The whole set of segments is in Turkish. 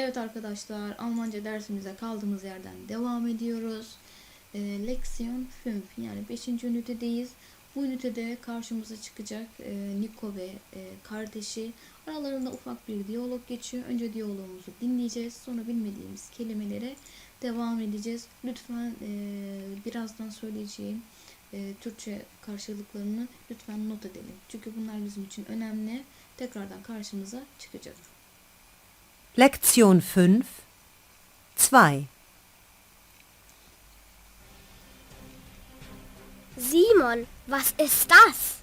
Evet arkadaşlar Almanca dersimize kaldığımız yerden devam ediyoruz. E, Leksiyon 5 yani 5. ünitedeyiz. Bu ünitede karşımıza çıkacak e, Niko ve e, kardeşi. Aralarında ufak bir diyalog geçiyor. Önce diyalogumuzu dinleyeceğiz. Sonra bilmediğimiz kelimelere devam edeceğiz. Lütfen e, birazdan söyleyeceğim e, Türkçe karşılıklarını lütfen not edelim. Çünkü bunlar bizim için önemli. Tekrardan karşımıza çıkacak. Lektion 5 2 Simon, was ist das?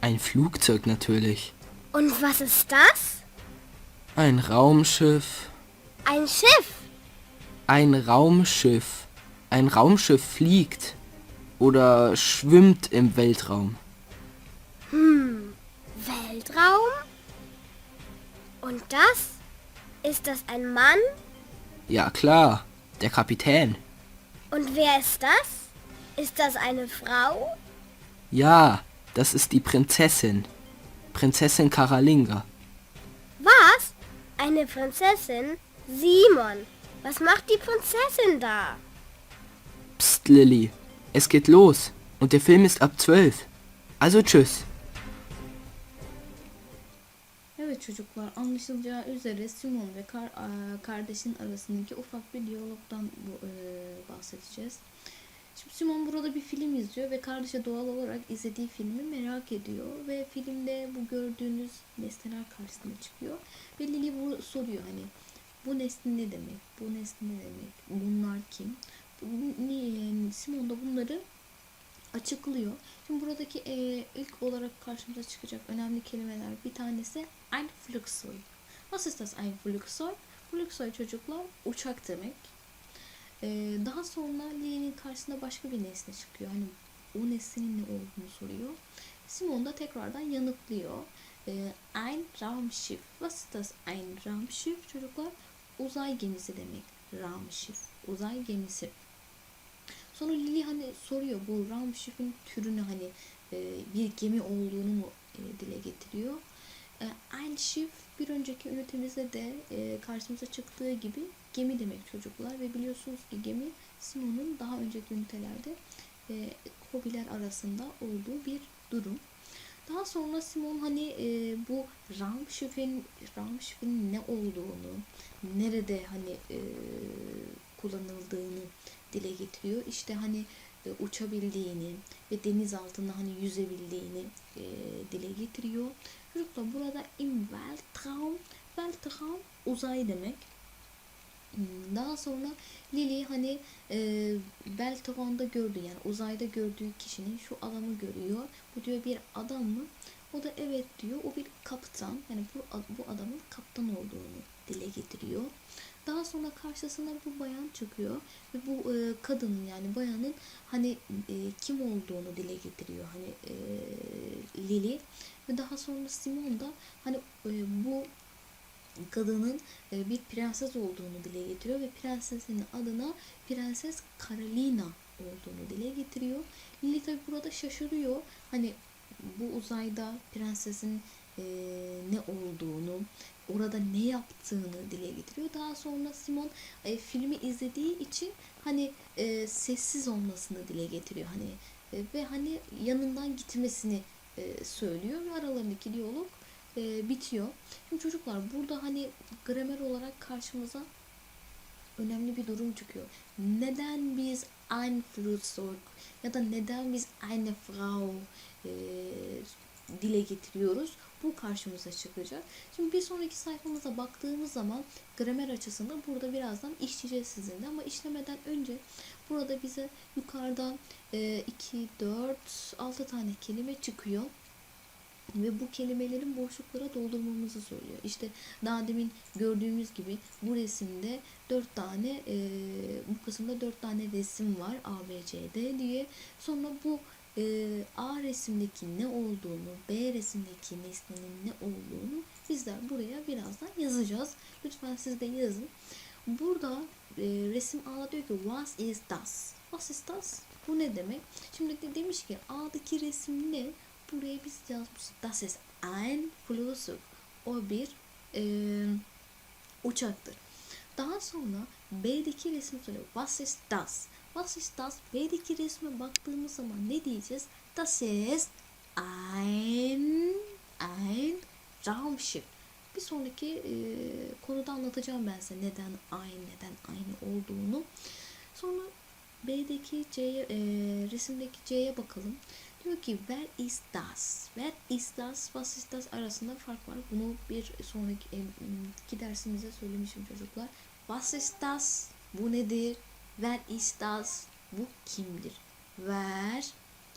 Ein Flugzeug natürlich. Und was ist das? Ein Raumschiff. Ein Schiff. Ein Raumschiff. Ein Raumschiff fliegt oder schwimmt im Weltraum. Hm, Weltraum? Und das? Ist das ein Mann? Ja klar, der Kapitän. Und wer ist das? Ist das eine Frau? Ja, das ist die Prinzessin. Prinzessin Karalinga. Was? Eine Prinzessin? Simon, was macht die Prinzessin da? Psst, Lilly. Es geht los. Und der Film ist ab 12. Also tschüss. Evet çocuklar anlaşılacağı üzere Simon ve kar, kardeşin arasındaki ufak bir diyalogdan bu, e, bahsedeceğiz. Şimdi Simon burada bir film izliyor ve kardeşi doğal olarak izlediği filmi merak ediyor ve filmde bu gördüğünüz nesneler karşısına çıkıyor ve Lily bu soruyor hani bu nesne ne demek, bu nesne ne demek, bunlar kim? Simon da bunları açıklıyor. Şimdi buradaki e, ilk olarak karşımıza çıkacak önemli kelimeler bir tanesi ein Flugzeug. Was ist das ein Flugzeug? Flugzeug çocuklar uçak demek. E, daha sonra Lily'nin karşısına başka bir nesne çıkıyor. Hani o nesnenin ne olduğunu soruyor. Simon da tekrardan yanıtlıyor. E, ein Raumschiff. Was ist das ein Raumschiff çocuklar? Uzay gemisi demek. Raumschiff. Uzay gemisi. Sonra Lily hani soruyor bu Raumschiff'in türünü hani e, bir gemi olduğunu mu e, dile getiriyor. E, Ein Schiff bir önceki ünitemizde de e, karşımıza çıktığı gibi gemi demek çocuklar ve biliyorsunuz ki gemi Simon'un daha önceki ünitelerde e, hobiler arasında olduğu bir durum. Daha sonra Simon hani e, bu Raumschiff'in Raumschiff'in ne olduğunu, nerede hani e, kullanıldığını dile getiriyor. İşte hani e, uçabildiğini ve deniz altında hani yüzebildiğini e, dile getiriyor. Çocuklar burada im Weltraum, Weltraum uzay demek. Hmm, Daha sonra Lily hani e, Weltraum'da gördüğü yani uzayda gördüğü kişinin şu adamı görüyor. Bu diyor bir adam mı? O da evet diyor. O bir kaptan. Yani bu, bu adamın kaptan olduğunu dile getiriyor. Daha sonra karşısına bu bayan çıkıyor ve bu e, kadının yani bayanın hani e, kim olduğunu dile getiriyor hani e, Lily ve daha sonra Simon da hani e, bu kadının e, bir prenses olduğunu dile getiriyor ve prensesin adına Prenses Karolina olduğunu dile getiriyor. Lily tabi burada şaşırıyor. Hani bu uzayda prensesin e, ne olduğunu, orada ne yaptığını dile getiriyor. Daha sonra Simon e, filmi izlediği için hani e, sessiz olmasını dile getiriyor. Hani e, ve hani yanından gitmesini e, söylüyor ve aralarındaki diyalog e, bitiyor. Şimdi çocuklar burada hani gramer olarak karşımıza önemli bir durum çıkıyor. Neden biz ein Flugzeug ya da neden biz eine Frau e, dile getiriyoruz? Bu karşımıza çıkacak. Şimdi bir sonraki sayfamıza baktığımız zaman gramer açısından burada birazdan işleyeceğiz sizinle ama işlemeden önce burada bize yukarıdan e, 2, 4, 6 tane kelime çıkıyor ve bu kelimelerin boşluklara doldurmamızı söylüyor. İşte daha demin gördüğümüz gibi bu resimde dört tane e, bu kısımda dört tane resim var A, B, C, D diye. Sonra bu A resimdeki ne olduğunu, B resimdeki nesnenin ne olduğunu bizler buraya birazdan yazacağız. Lütfen siz de yazın. Burada e, resim A'da diyor ki what is das? What is das? Bu ne demek? Şimdi de demiş ki A'daki resim ne? Buraya biz yazmışız. Das ist ein Flugzeug. O bir e, uçaktır. Daha sonra B'deki resmi soruyor. Was ist das? Was ist das? B'deki resme baktığımız zaman ne diyeceğiz? Das ist ein, ein Raumschiff. Bir sonraki e, konuda anlatacağım ben size neden aynı, neden aynı olduğunu. Sonra B'deki C'ye, e, resimdeki C'ye bakalım. Diyor ki where is das? Where is das? What is das arasında fark var. Bunu bir sonraki e, iki dersimizde söylemişim çocuklar. Was ist das? Bu nedir? Where is das? Bu kimdir? Where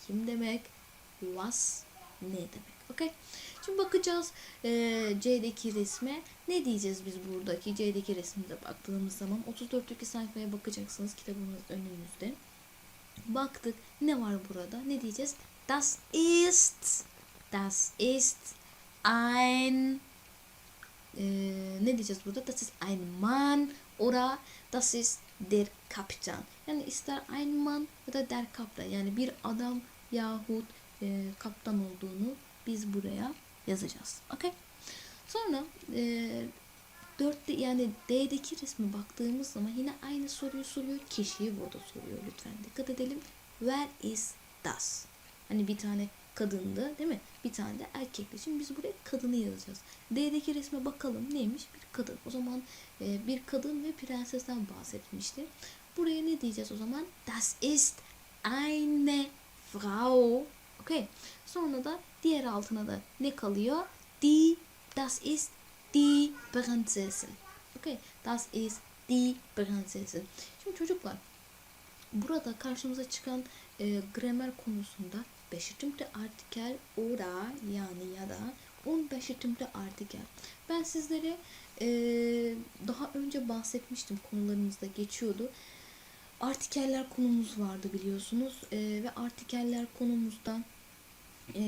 kim demek? Was ne demek? Okay? Şimdi bakacağız e, C'deki resme. Ne diyeceğiz biz buradaki C'deki resmimize baktığımız zaman 34'teki sayfaya bakacaksınız kitabımız önünüzde. Baktık ne var burada? Ne diyeceğiz? Das ist Das ist ein e, ne diyeceğiz burada? Das ist ein Mann oder das ist der Kaptan. Yani ister ein Mann ya da der Kaptan. Yani bir adam yahut e, kaptan olduğunu biz buraya yazacağız. Okay? Sonra e, dörtte yani D'deki resme baktığımız zaman yine aynı soruyu soruyor. Kişiyi burada soruyor lütfen. Dikkat edelim. Where is das? Hani bir tane kadındı değil mi? Bir tane de erkekti. Şimdi biz buraya kadını yazacağız. D'deki resme bakalım neymiş? Bir kadın. O zaman e, bir kadın ve prensesten bahsetmişti. Buraya ne diyeceğiz o zaman? Das ist eine Frau. Okay. Sonra da diğer altına da ne kalıyor? Die, das ist die Prinzessin. Okay. Das ist die Prinzessin. Şimdi çocuklar burada karşımıza çıkan e, gramer konusunda bestimmte Artikel oder yani ya da unbestimmte Artikel. Ben sizlere e, daha önce bahsetmiştim konularımızda geçiyordu. Artikeller konumuz vardı biliyorsunuz e, ve artikeller konumuzda e,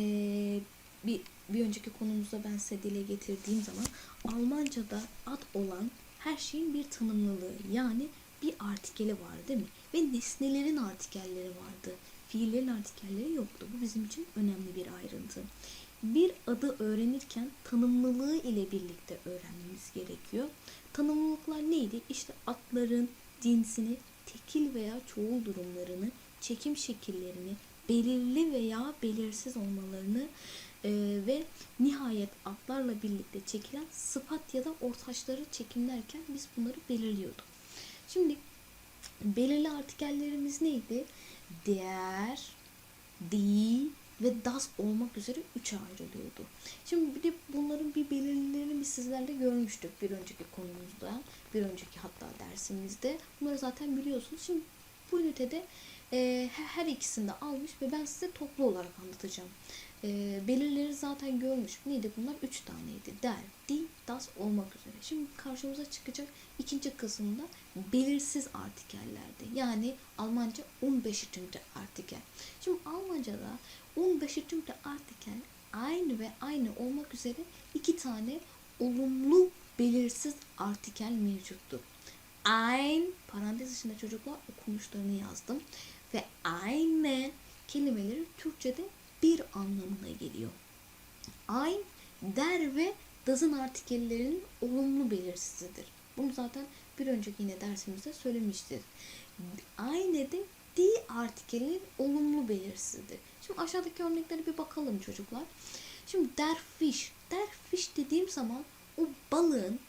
bir, bir önceki konumuzda ben size dile getirdiğim zaman Almanca'da ad olan her şeyin bir tanımlılığı yani bir artikeli var değil mi? Ve nesnelerin artikelleri vardı. Fiillerin artikelleri yoktu. Bu bizim için önemli bir ayrıntı. Bir adı öğrenirken tanımlılığı ile birlikte öğrenmemiz gerekiyor. Tanımlılıklar neydi? İşte adların cinsini, tekil veya çoğul durumlarını, çekim şekillerini, belirli veya belirsiz olmalarını e, ve nihayet adlarla birlikte çekilen sıfat ya da ortaçları çekimlerken biz bunları belirliyorduk. Şimdi belirli artikellerimiz neydi? Der, die ve das olmak üzere üçe ayrılıyordu. Şimdi bir de bunların bir belirlilerini biz sizlerle görmüştük bir önceki konumuzda, bir önceki hatta dersimizde. Bunları zaten biliyorsunuz. Şimdi bu ünitede e, her ikisini de almış ve ben size toplu olarak anlatacağım. E, belirleri zaten görmüş. Neydi bunlar? Üç taneydi. Der, die, das olmak üzere. Şimdi karşımıza çıkacak ikinci kısımda belirsiz artikellerdi. Yani Almanca unbestimmte Artikel. Şimdi Almanca'da unbestimmte Artikel aynı ve aynı olmak üzere iki tane olumlu belirsiz artikel mevcuttur. Ein parantez içinde çocuklar okunuşlarını yazdım ve eine kelimeleri Türkçe'de bir anlamına geliyor. Ein, der ve does'ın artikellerinin olumlu belirsizidir. Bunu zaten bir önceki yine dersimizde söylemiştik. Aynı de die artikelinin olumlu belirsizidir. Şimdi aşağıdaki örneklere bir bakalım çocuklar. Şimdi der fish. Der fish dediğim zaman o balığın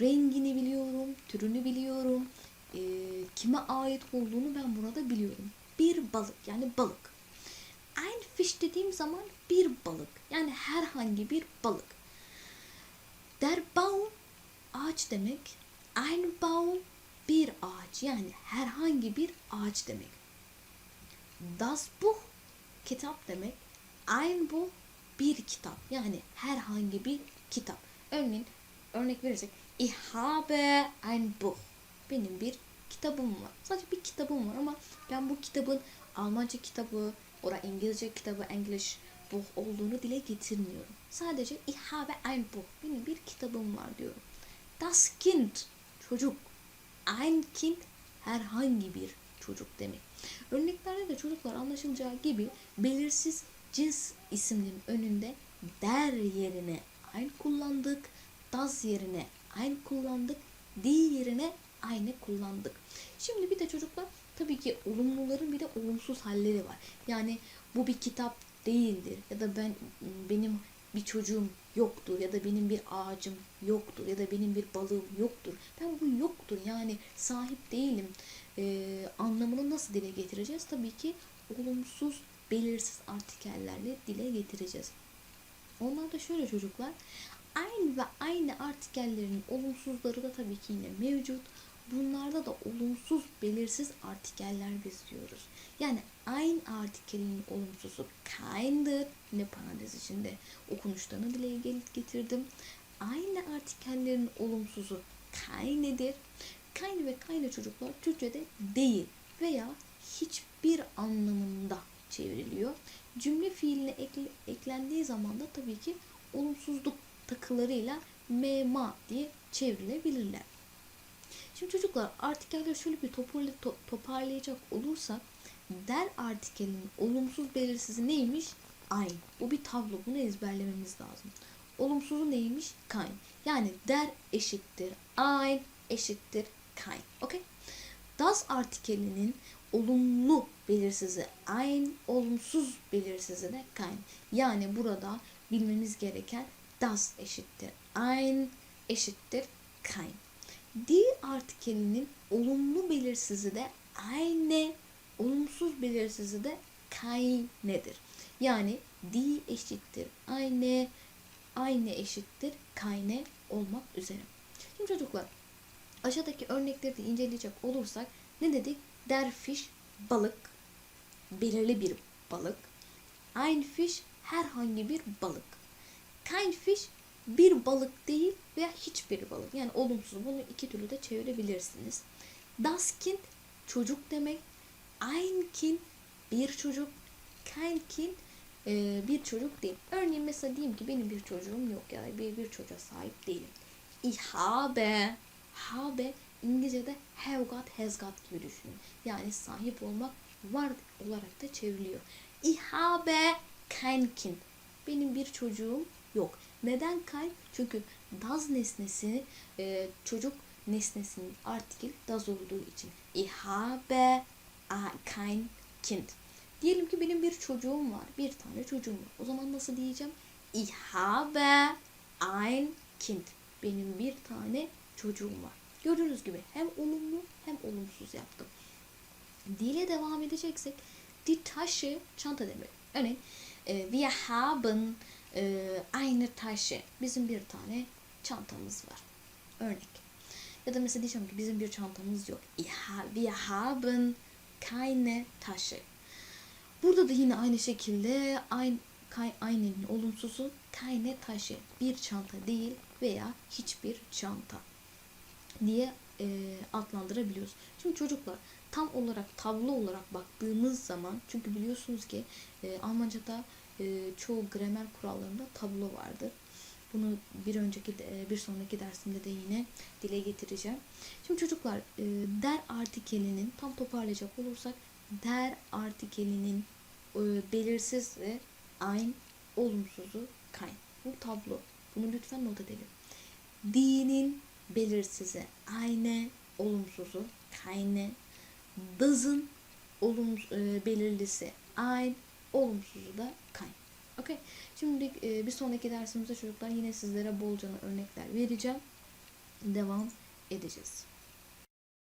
rengini biliyorum, türünü biliyorum, e, kime ait olduğunu ben burada biliyorum. Bir balık yani balık. Ein fish dediğim zaman bir balık yani herhangi bir balık. Der Baum ağaç demek. Ein Baum bir ağaç yani herhangi bir ağaç demek. Das Buch kitap demek. Ein Buch bir kitap yani herhangi bir kitap. Örneğin örnek verirsek Ich habe ein Buch. Benim bir kitabım var. Sadece bir kitabım var ama ben bu kitabın Almanca kitabı, ora İngilizce kitabı, English book olduğunu dile getirmiyorum. Sadece ich habe ein Buch. Benim bir kitabım var diyorum. Das Kind çocuk. Ein Kind herhangi bir çocuk demek. Örneklerde de çocuklar anlaşılacağı gibi belirsiz cins isimlerin önünde der yerine ein kullandık, das yerine ein kullandık, die yerine aynı kullandık. Şimdi bir de çocuklar tabii ki olumluların bir de olumsuz halleri var. Yani bu bir kitap değildir ya da ben benim bir çocuğum yoktur ya da benim bir ağacım yoktur ya da benim bir balığım yoktur. Ben bu yoktur yani sahip değilim ee, anlamını nasıl dile getireceğiz? Tabii ki olumsuz belirsiz artikellerle dile getireceğiz. Onlar da şöyle çocuklar. Aynı ve aynı artikellerin olumsuzları da tabii ki yine mevcut. Bunlarda da olumsuz belirsiz artikeller biz diyoruz. Yani aynı artikelin olumsuzu kind'dır. Yine parantez içinde okunuşlarını dile getirdim. Aynı artikellerin olumsuzu kaynedir. Kayne ve kayne çocuklar Türkçe'de değil veya hiçbir anlamında çevriliyor. Cümle fiiline ekle- eklendiği zaman da tabii ki olumsuzluk takılarıyla mema diye çevrilebilirler. Şimdi çocuklar artikelleri şöyle bir toparlay- to- toparlayacak olursak der artikelinin olumsuz belirsizi neymiş? Ein. Bu bir tablo. Bunu ezberlememiz lazım. Olumsuzu neymiş? Kein. Yani der eşittir ein eşittir kein. Okey? Das artikelinin olumlu belirsizi ein, olumsuz belirsizi de kein. Yani burada bilmemiz gereken das eşittir ein eşittir kein. Die artikelinin olumlu belirsizi de eine, olumsuz belirsizi de keine'dir. Yani die eşittir eine, eine eşittir keine olmak üzere. Şimdi çocuklar aşağıdaki örnekleri de inceleyecek olursak ne dedik? Der Fisch balık, belirli bir balık. Fisch herhangi bir balık. Kein Fisch bir balık değil veya hiçbir balık. Yani olumsuz. Bunu iki türlü de çevirebilirsiniz. Das Kind çocuk demek. Ein bir çocuk. Kein e, bir çocuk değil. Örneğin mesela diyeyim ki benim bir çocuğum yok ya da bir, bir çocuğa sahip değilim. Ich habe habe İngilizce'de have got, has got gibi düşünün. Yani sahip olmak var olarak da çevriliyor. Ich habe kein. Benim bir çocuğum yok. Neden kein? Çünkü das nesnesi e, çocuk nesnesinin artikel das olduğu için. Ich habe kein Kind. Diyelim ki benim bir çocuğum var. Bir tane çocuğum var. O zaman nasıl diyeceğim? Ich habe ein Kind. Benim bir tane çocuğum var. Gördüğünüz gibi hem olumlu hem olumsuz yaptım. Dile devam edeceksek die Tasche çanta demek. Örneğin wir haben e, eine Tasche. Bizim bir tane çantamız var. Örnek. Ya da mesela diyeceğim ki bizim bir çantamız yok. Wir haben keine Tasche. Burada da yine aynı şekilde kay, aynenin olumsuzu keine Tasche. Bir çanta değil veya hiçbir çanta diye e, adlandırabiliyoruz. Şimdi çocuklar tam olarak tablo olarak baktığımız zaman çünkü biliyorsunuz ki e, Almanca'da e, çoğu gramer kurallarında tablo vardır. Bunu bir önceki e, bir sonraki dersimde de yine dile getireceğim. Şimdi çocuklar e, der artikelinin tam toparlayacak olursak der artikelinin belirsiz ve ein olumsuzu kein. Bu tablo. Bunu lütfen not edelim. Dinin belirsizi eine, olumsuzu keine. Does'ın olum, e, belirlisi ein, olumsuzu da kein. Okey. Şimdi e, bir sonraki dersimizde çocuklar yine sizlere bolca örnekler vereceğim. Devam edeceğiz.